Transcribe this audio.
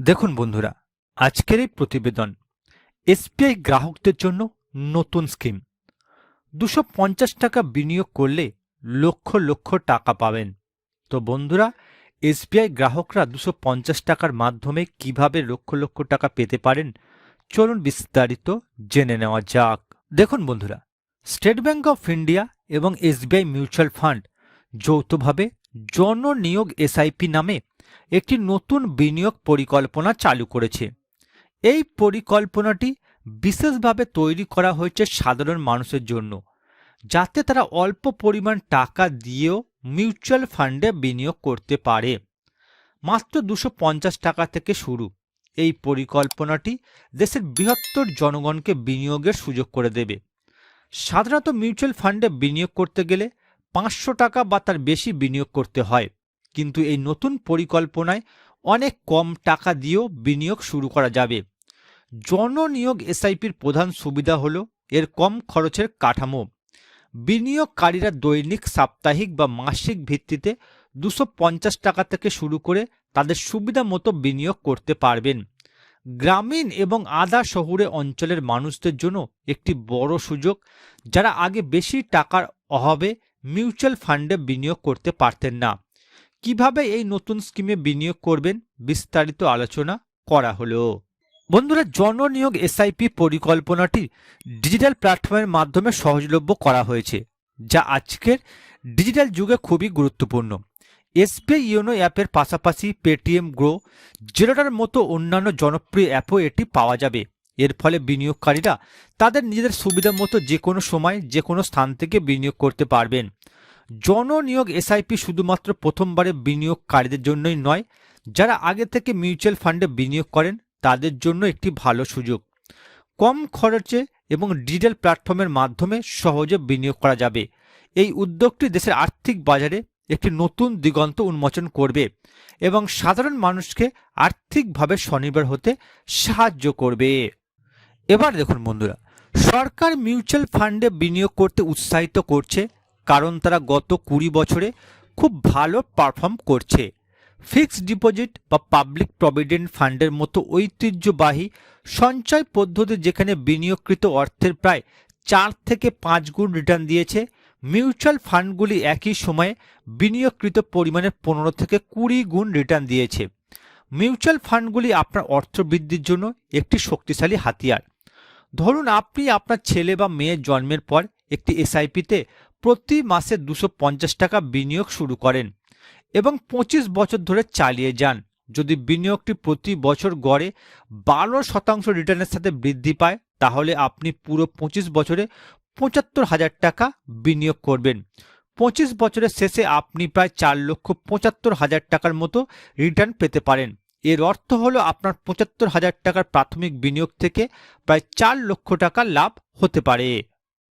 দেখুন বন্ধুরা, আজকের এই প্রতিবেদন এসবিআই গ্রাহকদের জন্য নতুন স্কিম। দুশো পঞ্চাশ টাকা বিনিয়োগ করলে লক্ষ লক্ষ টাকা পাবেন। তো বন্ধুরা, এসবিআই গ্রাহকরা দুশো পঞ্চাশ টাকার মাধ্যমে কীভাবে লক্ষ লক্ষ টাকা পেতে পারেন? চলুন বিস্তারিত জেনে নেওয়া যাক। দেখুন বন্ধুরা, স্টেট ব্যাঙ্ক অফ ইন্ডিয়া এবং এসবিআই মিউচুয়াল ফান্ড যৌথভাবে জননিয়োগ এসআইপি নামে একটি নতুন বিনিয়োগ পরিকল্পনা চালু করেছে। এই পরিকল্পনাটি বিশেষভাবে তৈরি করা হয়েছে সাধারণ মানুষের জন্য, যাতে তারা অল্প পরিমাণ টাকা দিয়েও মিউচুয়াল ফান্ডে বিনিয়োগ করতে পারে। মাত্র দুশো টাকা থেকে শুরু। এই পরিকল্পনাটি দেশের বৃহত্তর জনগণকে বিনিয়োগের সুযোগ করে দেবে। সাধারণত মিউচুয়াল ফান্ডে বিনিয়োগ করতে গেলে পাঁচশো টাকা বা তার বেশি বিনিয়োগ করতে হয়। কিন্তু এই নতুন পরিকল্পনায় অনেক কম টাকা দিয়েও বিনিয়োগ শুরু করা যাবে। জননিয়োগ এসআইপির প্রধান সুবিধা হল এর কম খরচের কাঠামো। বিনিয়োগকারীরা দৈনিক, সাপ্তাহিক বা মাসিক ভিত্তিতে দুশো টাকা থেকে শুরু করে তাদের সুবিধা মতো বিনিয়োগ করতে পারবেন। গ্রামীণ এবং আধা শহুরে অঞ্চলের মানুষদের জন্য একটি বড় সুযোগ, যারা আগে বেশি টাকার অভাবে মিউচুয়াল ফান্ডে বিনিয়োগ করতে পারতেন না। কীভাবে এই নতুন স্কিমে বিনিয়োগ করবেন? বিস্তারিত আলোচনা করা হলো। বন্ধুরা, জননিয়োগ এসআইপি পরিকল্পনাটি ডিজিটাল প্ল্যাটফর্মের মাধ্যমে সহজলভ্য করা হয়েছে, যা আজকের ডিজিটাল যুগে খুবই গুরুত্বপূর্ণ। এসবিআই ইউনো অ্যাপের পাশাপাশি পেটিএম গ্রো জেরোটার মতো অন্যান্য জনপ্রিয় অ্যাপও এটি পাওয়া যাবে। এর ফলে বিনিয়োগকারীরা তাদের নিজেদের সুবিধা মতো যে কোনো সময় যে কোনো স্থান থেকে বিনিয়োগ করতে পারবেন। জননিয়োগ এসআইপি শুধুমাত্র প্রথমবারে বিনিয়োগকারীদের জন্যই নয়, যারা আগে থেকে মিউচুয়াল ফান্ডে বিনিয়োগ করেন তাদের জন্য একটি ভালো সুযোগ। কম খরচে এবং ডিজিটাল প্ল্যাটফর্মের মাধ্যমে সহজে বিনিয়োগ করা যাবে। এই উদ্যোগটি দেশের আর্থিক বাজারে একটি নতুন দিগন্ত উন্মোচন করবে এবং সাধারণ মানুষকে আর্থিকভাবে স্বনির্ভর হতে সাহায্য করবে। এবার দেখুন বন্ধুরা, সরকার মিউচুয়াল ফান্ডে বিনিয়োগ করতে উৎসাহিত করছে কারণ তারা গত কুড়ি বছরে খুব ভালো পারফর্ম করছে। ফিক্সড ডিপোজিট বা পাবলিক প্রভিডেন্ট ফান্ডের মতো ঐতিহ্যবাহী সঞ্চয় পদ্ধতি যেখানে বিনিয়োগকৃত অর্থের প্রায় চার থেকে পাঁচ গুণ রিটার্ন দিয়েছে, মিউচুয়াল ফান্ডগুলি একই সময়ে বিনিয়োগকৃত পরিমাণের পনেরো থেকে কুড়ি গুণ রিটার্ন দিয়েছে। মিউচুয়াল ফান্ডগুলি আপনার অর্থ বৃদ্ধির জন্য একটি শক্তিশালী হাতিয়ার। ধরুন আপনি আপনার ছেলে বা মেয়ের জন্মের পর একটি এসআইপিতে প্রতি মাসে দুশো টাকা বিনিয়োগ শুরু করেন এবং পঁচিশ বছর ধরে চালিয়ে যান। যদি বিনিয়োগটি প্রতি বছর গড়ে বারো শতাংশ রিটার্নের সাথে বৃদ্ধি পায়, তাহলে আপনি পুরো পঁচিশ বছরে পঁচাত্তর হাজার টাকা বিনিয়োগ করবেন। পঁচিশ বছরের শেষে আপনি প্রায় চার লক্ষ পঁচাত্তর হাজার টাকার মতো রিটার্ন পেতে পারেন। এর অর্থ হলো আপনার পঁচাত্তর হাজার টাকার প্রাথমিক বিনিয়োগ থেকে প্রায় চার লক্ষ টাকা লাভ হতে পারে।